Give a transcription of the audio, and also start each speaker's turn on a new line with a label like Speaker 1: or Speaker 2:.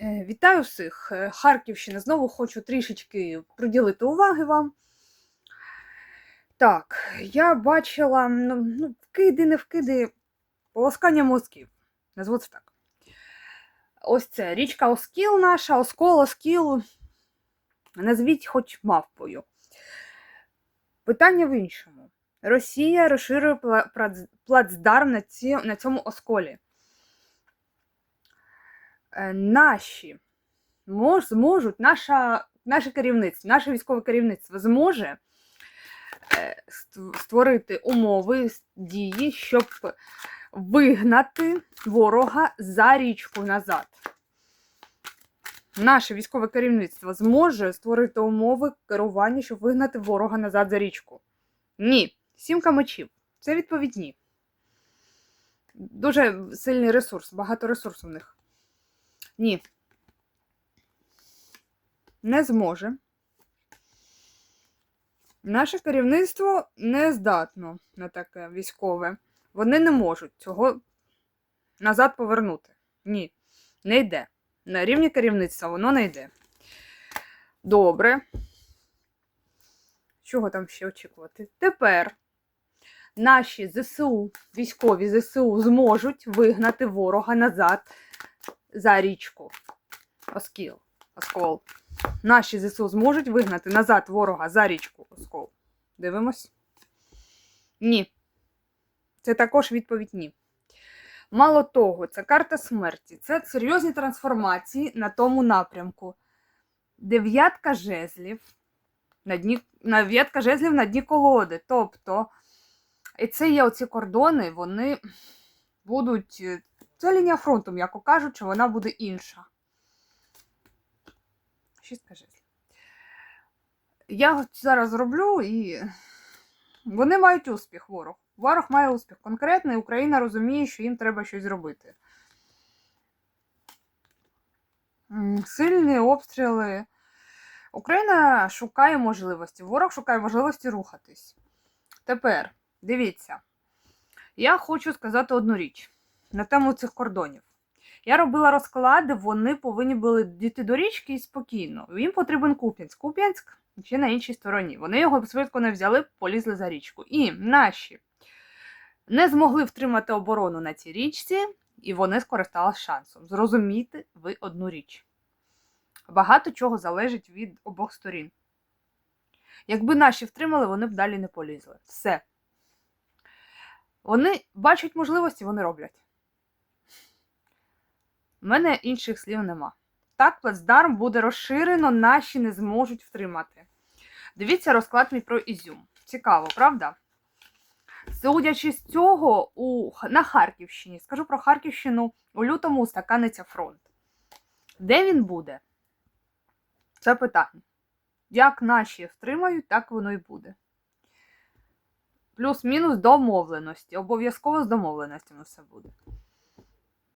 Speaker 1: Е, Вітаю всіх! Е, Харківщина. Знову хочу трішечки приділити уваги вам. Так, я бачила ну, ну, вкиди, не вкиди, полоскання мозків. Назву це так. Ось це річка Оскіл наша, Оскол, Оскіл. Назвіть хоч мавпою. Питання в іншому. Росія розширює плацдарм на, цьому осколі. Е, Наші мож, зможуть, наша, наше керівництво, наше військове керівництво зможе е, створити умови дії, щоб вигнати ворога за річку назад. Наше військове керівництво зможе створити умови керування, щоб вигнати ворога назад за річку. Ні. Сімка мечів. Це відповідь ні. Дуже сильний ресурс, багато ресурсу в них. Ні. Не зможе. Наше керівництво не здатно на таке військове. Вони не можуть цього назад повернути. Ні, не йде. На рівні керівництва воно не йде. Добре. Чого там ще очікувати? Тепер наші ЗСУ, військові ЗСУ зможуть вигнати ворога назад за річку. Оскіл. Оскол. Наші ЗСУ зможуть вигнати назад ворога за річку Оскол. Дивимось. Ні. Це також відповідь ні. Мало того, це карта смерті. Це серйозні трансформації на тому напрямку. Дев'ятка жезлів. На дні, дев'ятка жезлів на дні колоди. Тобто, і це є оці кордони, вони будуть. Це лінія фронту, м'яко кажучи, вона буде інша. Шістка жезлів. Я зараз зроблю і вони мають успіх, ворог. Ворог має успіх конкретний, Україна розуміє, що їм треба щось зробити. Сильні обстріли. Україна шукає можливості, ворог шукає можливості рухатись. Тепер, дивіться, я хочу сказати одну річ на тему цих кордонів. Я робила розклади, вони повинні були дійти до річки і спокійно. Їм потрібен Куп'янськ. Куп'янськ ще на іншій стороні. Вони його швидко не взяли, полізли за річку. І наші не змогли втримати оборону на цій річці, і вони скористалися шансом. Зрозумійте ви одну річ. Багато чого залежить від обох сторін. Якби наші втримали, вони б далі не полізли. Все. Вони бачать можливості, вони роблять. У мене інших слів нема. Так, плацдарм буде розширено, наші не зможуть втримати. Дивіться розклад мій про Ізюм. Цікаво, правда? Судячи з цього, у, на Харківщині, скажу про Харківщину, у лютому устаканиться фронт. Де він буде? Це питання. Як наші втримають, так воно і буде. Плюс-мінус домовленості. Обов'язково з домовленостями все буде.